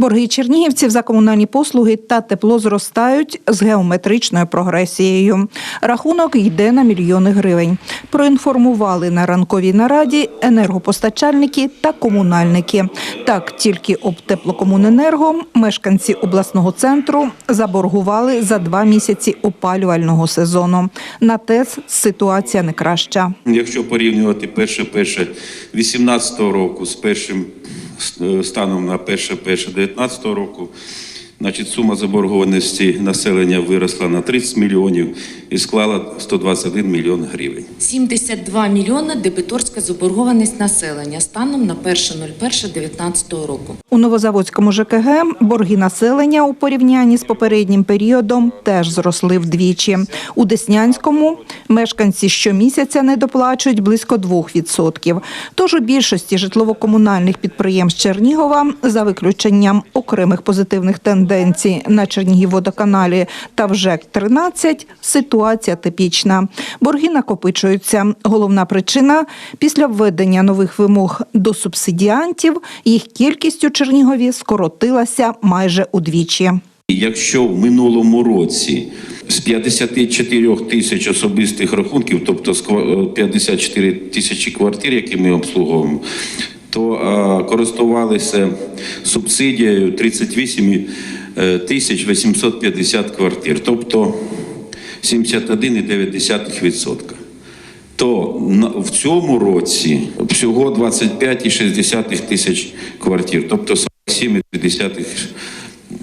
Борги чернігівців за комунальні послуги та тепло зростають з геометричною прогресією. Рахунок йде на мільйони гривень. Проінформували на ранковій нараді енергопостачальники та комунальники. Так, тільки об теплокомуненерго мешканці обласного центру заборгували за два місяці опалювального сезону. На ТЕЦ ситуація не краща. Якщо порівнювати перше перше 18 року з першим станом на перше перше 19 року, значить сума заборгованості населення виросла на 30 мільйонів і склала 121 мільйон гривень. 72 мільйони дебіторська заборгованість населення станом на 1.01.19 року. У Новозаводському ЖКГ борги населення у порівнянні з попереднім періодом теж зросли вдвічі. У Деснянському мешканці щомісяця не доплачують близько 2%. Тож у більшості житлово-комунальних підприємств Чернігова, за виключенням окремих позитивних тенденцій на Чернігівводоканалі та ВЖЕК-13, ситуація типічна. Борги накопичуються. Головна причина – після введення нових вимог до субсидіантів їх кількість у Чернігові скоротилася майже удвічі. Якщо в минулому році з 54 тисяч особистих рахунків, тобто з ква- е, 54 тисячі квартир, які ми обслуговуємо, то е, користувалися субсидією 38 е, тисяч 850 квартир, тобто 71,9%. То в цьому році всього 25,6 тисяч квартир, тобто 47,2%.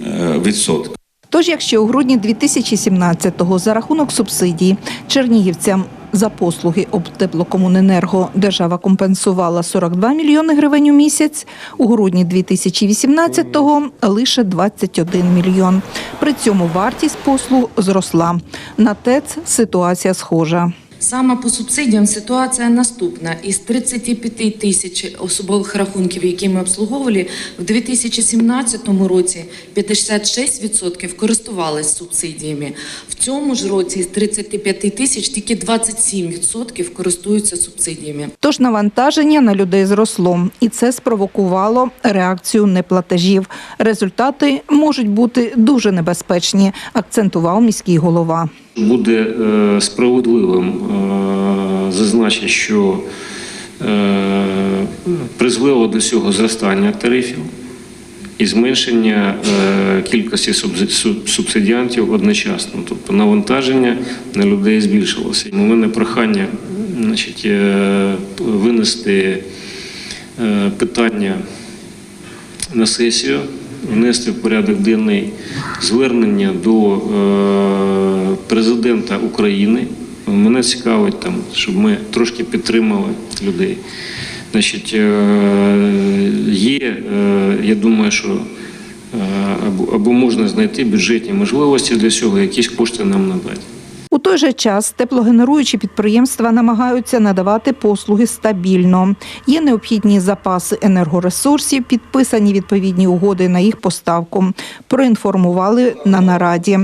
е. Тож, якщо у грудні 2017-го за рахунок субсидій чернігівцям за послуги об теплокомуненерго держава компенсувала 42 мільйони гривень у місяць, у грудні 2018-го лише 21 мільйон. При цьому вартість послуг зросла. На ТЕЦ ситуація схожа. Саме по субсидіям ситуація наступна. Із 35 тисяч особових рахунків, які ми обслуговували, в 2017 році 56% користувалися субсидіями. В цьому ж році із 35 тисяч тільки 27% користуються субсидіями. Тож навантаження на людей зросло, і це спровокувало реакцію неплатежів. Результати можуть бути дуже небезпечні, акцентував міський голова. Буде е, справедливим е, зазначити, що е, призвело до цього зростання тарифів і зменшення кількості субсидіантів одночасно. Тобто навантаження на людей збільшилося. У мене прохання значить, винести питання на сесію, внести в порядок денний звернення до е, президента України. Мене цікавить там, щоб ми трошки підтримали людей. Значить, е, є, е, я думаю, що або можна знайти бюджетні можливості для цього, якісь кошти нам надати. Той же час теплогенеруючі підприємства намагаються надавати послуги стабільно. Є необхідні запаси енергоресурсів, підписані відповідні угоди на їх поставку. Проінформували на нараді.